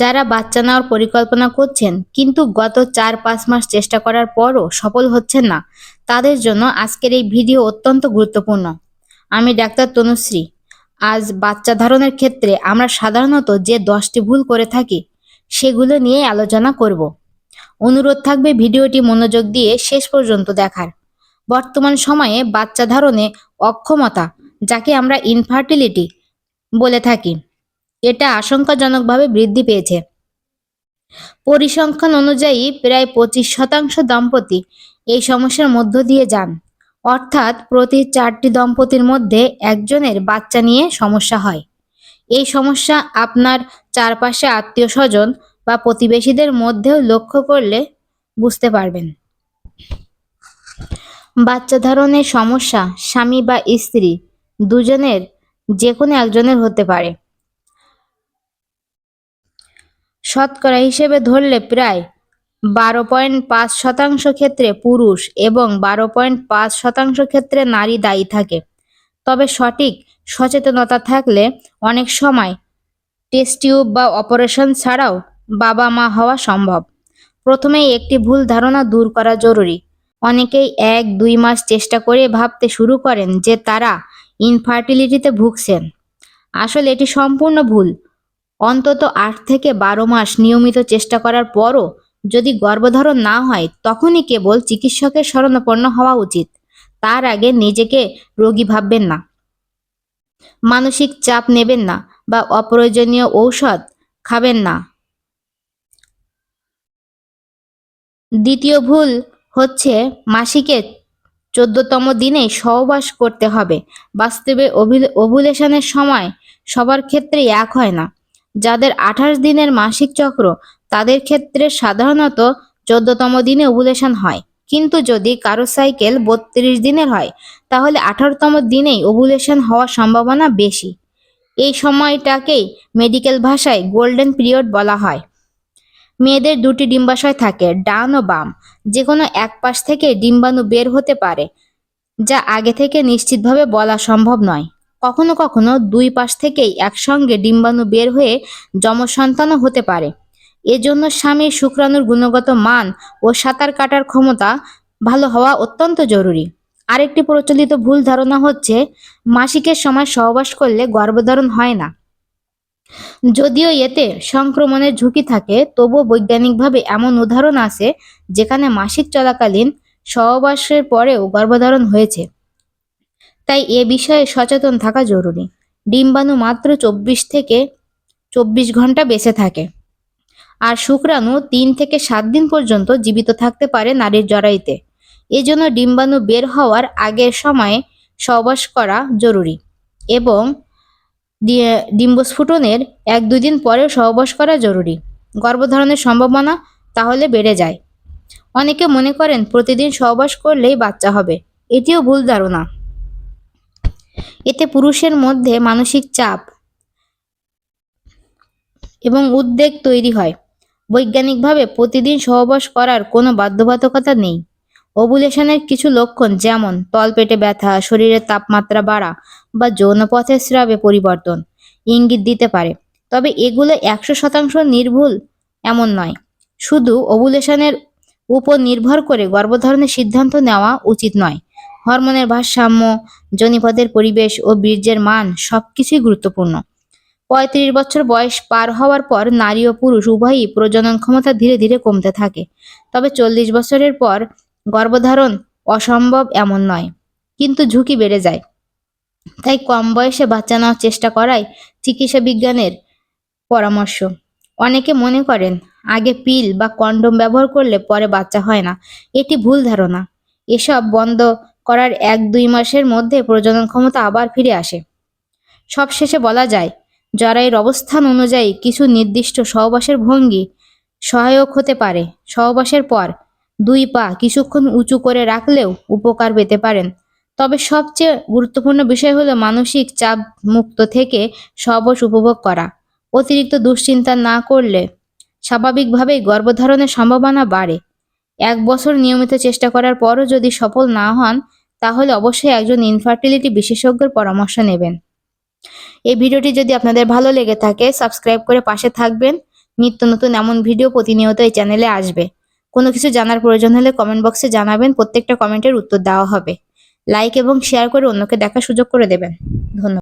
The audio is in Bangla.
যারা বাচ্চা নেওয়ার পরিকল্পনা করছেন, কিন্তু গত চার পাঁচ মাস চেষ্টা করার পরও সফল হচ্ছেন না, তাদের জন্য আজকের এই ভিডিও অত্যন্ত গুরুত্বপূর্ণ। আমি ডাক্তার তনুশ্রী। আজ বাচ্চা ধারণের ক্ষেত্রে আমরা সাধারণত যে দশটি ভুল করে থাকি, সেগুলো নিয়ে আলোচনা করব। অনুরোধ থাকবে ভিডিওটি মনোযোগ দিয়ে শেষ পর্যন্ত দেখার। বর্তমান সময়ে বাচ্চা ধারণে অক্ষমতা, যাকে আমরা ইনফার্টিলিটি বলে থাকি এটা আশঙ্কাজনকভাবে বৃদ্ধি পেয়েছে। পরিসংখ্যান অনুযায়ী প্রায় পঁচিশ শতাংশ দম্পতি এই সমস্যার মধ্য দিয়ে যান। অর্থাৎ প্রতি চারটি দম্পতির মধ্যে একজনের বাচ্চা নিয়ে সমস্যা হয়। এই সমস্যা আপনার চারপাশে আত্মীয় স্বজন বা প্রতিবেশীদের মধ্যেও লক্ষ্য করলে বুঝতে পারবেন। বাচ্চা ধারণের সমস্যা স্বামী বা স্ত্রী, দুজনের, যে কোনো একজনের হতে পারে। শতকরা হিসেবে ধরলে প্রায় বারো পয়েন্ট পাঁচ শতাংশ ক্ষেত্রে পুরুষ এবং বারো পয়েন্ট পাঁচ শতাংশ ক্ষেত্রে নারী দায়ী থাকে। তবে সঠিক সচেতনতা থাকলে অনেক সময় টেস্ট টিউব বা অপারেশন ছাড়াও বাবা মা হওয়া সম্ভব। প্রথমেই একটি ভুল ধারণা দূর করা জরুরি। অনেকেই এক, দুই মাস চেষ্টা করে ভাবতে শুরু করেন যে তারা ইনফার্টিলিটিতে ভুগছেন। আসলে এটি সম্পূর্ণ ভুল। অন্তত আট থেকে বারো মাস নিয়মিত চেষ্টা করার পরও যদি গর্ভধারণ না হয়, তখনই কেবল চিকিৎসকের শরণাপন্ন হওয়া উচিত। তার আগে নিজেকে রোগী ভাববেন না। মানসিক চাপ নেবেন না বা অপ্রয়োজনীয় ঔষধ খাবেন না। দ্বিতীয় ভুল হচ্ছে মাসিকে চোদ্দতম দিনে সহবাস করতে হবে। বাস্তবে ওভুলেশনের সময় সবার ক্ষেত্রেই এক হয় না। যাদের আঠাশ দিনের মাসিক চক্র, তাদের ক্ষেত্রে সাধারণত চোদ্দতম দিনে ওভুলেশন হয়। কিন্তু যদি কারও সাইকেল বত্রিশ দিনের হয়, তাহলে আঠারোতম দিনেই ওভুলেশন হওয়ার সম্ভাবনা বেশি। এই সময়টাকেই মেডিকেল ভাষায় গোল্ডেন পিরিয়ড বলা হয়। মেয়েদের দুটি ডিম্বাশয় থাকে, ডান ও বাম। যে কোনো এক পাশ থেকে ডিম্বাণু বের হতে পারে, যা আগে থেকে নিশ্চিতভাবে বলা সম্ভব নয়। কখনো কখনো দুই পাশ থেকেই একসঙ্গে ডিম্বাণু বের হয়ে যমসন্তানও হতে পারে। এজন্য স্বামীর শুক্রাণুর গুণগত মান ও সাঁতার কাটার ক্ষমতা ভালো হওয়া অত্যন্ত জরুরি। আরেকটি প্রচলিত ভুল ধারণা হচ্ছে, মাসিকের সময় সহবাস করলে গর্ভধারণ হয় না। যদিও এতে সংক্রমণের ঝুঁকি থাকে, তবুও বৈজ্ঞানিকভাবে এমন উদাহরণ আছে, যেখানে মাসিক চলাকালীন সহবাসের পরেও গর্ভধারণ হয়েছে। তাই এ বিষয়ে সচেতন থাকা জরুরি। ডিম্বাণু মাত্র চব্বিশ থেকে চব্বিশ ঘণ্টা বেঁচে থাকে। আর শুক্রাণু তিন থেকে সাত দিন পর্যন্ত জীবিত থাকতে পারে নারীর জরাইতে এজন্য ডিম্বাণু বের হওয়ার আগের সময়ে সহবাস করা জরুরি এবং ডিম্বস্ফুটনের এক দুই দিন পরেও সহবাস করা জরুরি। গর্ভধারণের সম্ভাবনা তাহলে বেড়ে যায়। অনেকে মনে করেন প্রতিদিন সহবাস করলেই বাচ্চা হবে। এটিও ভুল ধারণা। এতে পুরুষের মধ্যে মানসিক চাপ এবং উদ্বেগ তৈরি হয়। বৈজ্ঞানিকভাবে প্রতিদিন সহবাস করার কোনো বাধ্যবাধকতা নেই। ওভুলেশনের কিছু লক্ষণ যেমন তলপেটে ব্যথা, শরীরের তাপমাত্রা বাড়া বা যৌনপথের স্রাবে পরিবর্তন ইঙ্গিত দিতে পারে। তবে এগুলো একশো শতাংশ নির্ভুল এমন নয়। শুধু ওভুলেশনের উপর নির্ভর করে গর্ভধারণের সিদ্ধান্ত নেওয়া উচিত নয়। হরমোনের ভারসাম্য জনিপথের পরিবেশ ও বীর্যের মান সবকিছুই গুরুত্বপূর্ণ। পঁয়ত্রিশ বছর বয়স পার হওয়ার পর নারী ও পুরুষ উভয়ই প্রজনন ক্ষমতা ধীরে ধীরে কমতে থাকে। তবে চল্লিশ বছরের পর গর্ভধারণ অসম্ভব এমন নয়, কিন্তু ঝুঁকি বেড়ে যায়। তাই কম বয়সে বাচ্চা নেওয়ার চেষ্টা করাই চিকিৎসা বিজ্ঞানের পরামর্শ। অনেকে মনে করেন, আগে পিল বা কন্ডম ব্যবহার করলে পরে বাচ্চা হয় না। এটি ভুল ধারণা। এসব বন্ধ করার এক দুই মাসের মধ্যে প্রজনন ক্ষমতা আবার ফিরে আসে। সবশেষে বলা যায় জরাইয়ের অবস্থান অনুযায়ী কিছু নির্দিষ্ট সহবাসের ভঙ্গি সহায়ক হতে পারে। সহবাসের পর দুই পা কিছুক্ষণ উঁচু করে রাখলেও উপকার পেতে পারেন। তবে সবচেয়ে গুরুত্বপূর্ণ বিষয় হলো মানসিক চাপ মুক্ত থেকে সহবাস উপভোগ করা। অতিরিক্ত দুশ্চিন্তা না করলে স্বাভাবিকভাবেই গর্ভধারণের সম্ভাবনা বাড়ে। এক বছর নিয়মিত চেষ্টা করার পরও যদি সফল না হন, তাহলে অবশ্যই একজন ইনফার্টিলিটি বিশেষজ্ঞের পরামর্শ নেবেন। এই ভিডিওটি যদি আপনাদের ভালো লেগে থাকে সাবস্ক্রাইব করে পাশে থাকবেন। নিত্য নতুন এমন ভিডিও প্রতিনিয়ত এই চ্যানেলে আসবে। কোনো কিছু জানার প্রয়োজন হলে কমেন্ট বক্সে জানাবেন, প্রত্যেকটা কমেন্টের উত্তর দেওয়া হবে। লাইক এবং শেয়ার করে অন্যকে দেখার সুযোগ করে দেবেন। ধন্যবাদ।